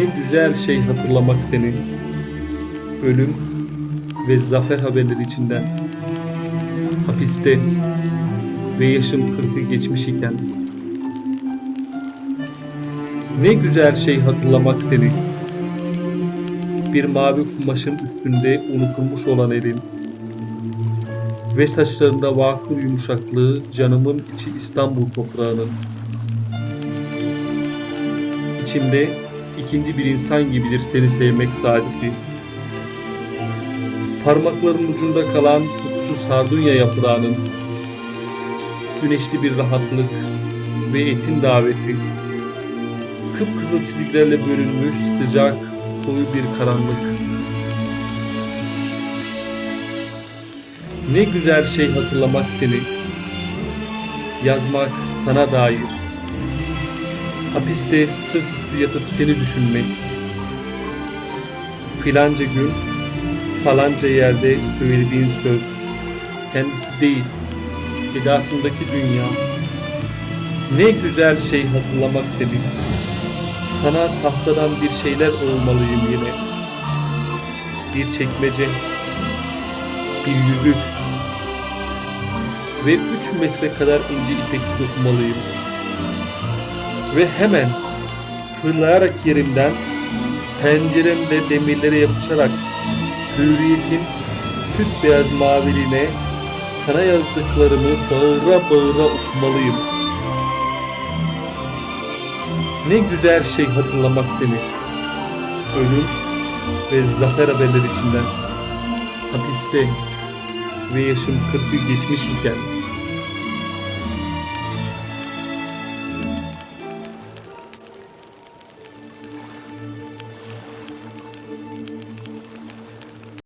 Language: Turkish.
güzel şey hatırlamak seni. Ölüm ve zafer haberleri içinden. Hapiste ve yaşım kırkı geçmiş iken. Ne güzel şey hatırlamak seni. Bir mavi kumaşın üstünde unutulmuş olan elin. Ve saçlarında vakur yumuşaklığı canımın içi İstanbul toprağının. İçimde ikinci bir insan gibidir seni sevmek saadeti. Parmakların ucunda kalan kokusu sardunya yaprağının. Güneşli bir rahatlık ve etin daveti. Kıpkızıl çizgilerle bölünmüş sıcak, koyu bir karanlık. Ne güzel şey hatırlamak seni. Yazmak sana dair. Hapiste sırt üstü yatıp seni düşünmek. Filanca gün, falanca yerde söylediğin söz. Kendisi değil, edasındaki dünya. Ne güzel şey hatırlamak seni. Sana tahtadan bir şeyler olmalıyım yine. Bir çekmece, bir yüzük ve üç metre kadar ince ipek dokumalıyım. Ve hemen fırlayarak yerimden penceremde demirlere yapışarak hürriyetin süt beyaz maviliğine sana yazdıklarımı bağıra bağıra okumalıyım. Ne güzel şey hatırlamak seni. Ölüm ve zafer haberleri içinden. Hapiste ve yaşım 40'ı geçmiş iken